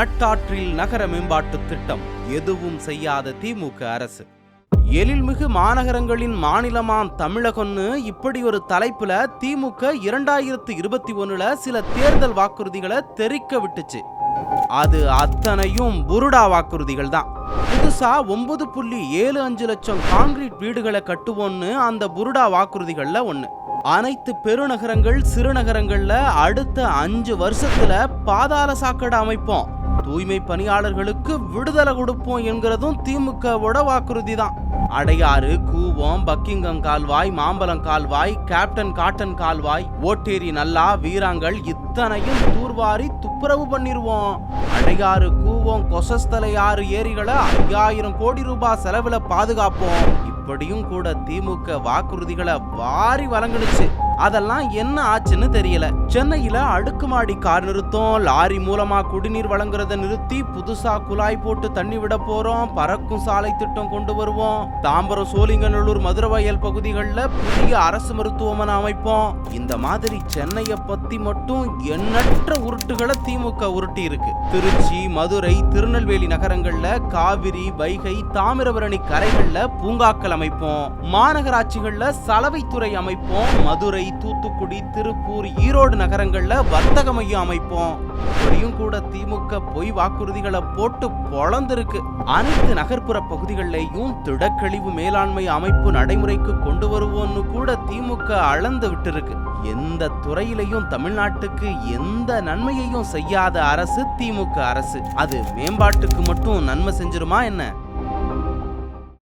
நட்டாற்றில் நகர மேம்பாட்டு திட்டம் எதுவும் செய்யாத திமுக அரசு. எழில்மிகு மாநகரங்களின் மாநிலமாம் தமிழகம்னு இப்படி ஒரு தலைப்புல திமுக இரண்டாயிரத்து இருபத்தி ஒண்ணுல சில தேர்தல் வாக்குறுதிகளை தெரிக்க விட்டுச்சு. அது அத்தனையும் புருடா வாக்குறுதிகள் தான். புதுசா ஒன்பது புள்ளி ஏழு அஞ்சு லட்சம் கான்கிரீட் வீடுகளை கட்டுவோம்னு அந்த புருடா வாக்குறுதிகள்ல ஒண்ணு. அனைத்து பெருநகரங்கள் சிறுநகரங்கள்ல அடுத்த அஞ்சு வருஷத்துல பாதாள சாக்கடை அமைப்போம். தூய்மை பணியாளர்களுக்கு விடுதலை கொடுப்போம் என்கிறதும் திமுகவோட வாக்குறுதி தான் அடையாறு கூவம் பக்கிங்கம் கால்வாய் மாம்பலம் கால்வாய் கேப்டன் காட்டன் கால்வாய் ஓட்டேரி நல்லா வீராங்கல் இத்தனையும் தூர்வாரி துப்புரவு பண்ணிருவோம். அடையாறு கூவம் கொசஸ்தலை ஆறு ஏரிகளை ஐயாயிரம் கோடி ரூபாய் செலவில் பாதுகாப்போம். இப்படியும் கூட திமுக வாக்குறுதிகளை வாரி வழங்கிடுச்சு அதெல்லாம் என்ன ஆச்சுன்னு தெரியல. சென்னையில அடுக்குமாடி கார் நிறுத்தம் லாரி மூலமா குடிநீர் வழங்குறத நிறுத்தி புதுசா குழாய் போட்டு தண்ணி விட போறோம் பறக்கும் சாலை திட்டம் கொண்டு வருவோம். தாம்பரம் சோழிங்கநல்லூர் மதுரவாயல் பகுதிகளில் புதிய அரசு மருத்துவமனை அமைப்போம். இந்த மாதிரி சென்னையை பத்தி மட்டும் எண்ணற்ற உருட்டுகளை திமுக உருட்டி இருக்கு திருச்சி மதுரை திருநெல்வேலி நகரங்கள்ல காவிரி வைகை தாமிரபரணி கரைகள்ல பூங்காக்கள் அமைப்போம். மாநகராட்சிகள்ல சலவைத்துறை அமைப்போம். மதுரை தூத்துக்குடி திருப்பூர் ஈரோடு நகரங்களில் வர்த்தக மையம் அமைப்போம். இப்படியும் கூட திமுக பொய் வாக்குறுதிகளை போட்டு பொழந்திருக்கு. அனைத்து நகர்ப்புற பகுதிகளிலேயும் திடக்கழிவு மேலாண்மை அமைப்பு நடைமுறைக்கு கொண்டு வருவோம்னு கூட திமுக அளந்து விட்டுருக்கு. எந்த துறையிலையும் தமிழ்நாட்டுக்கு எந்த நன்மையையும் செய்யாத அரசு திமுக அரசு. அது மேம்பாட்டுக்கு மட்டும் நன்மை செஞ்சிருமா என்ன?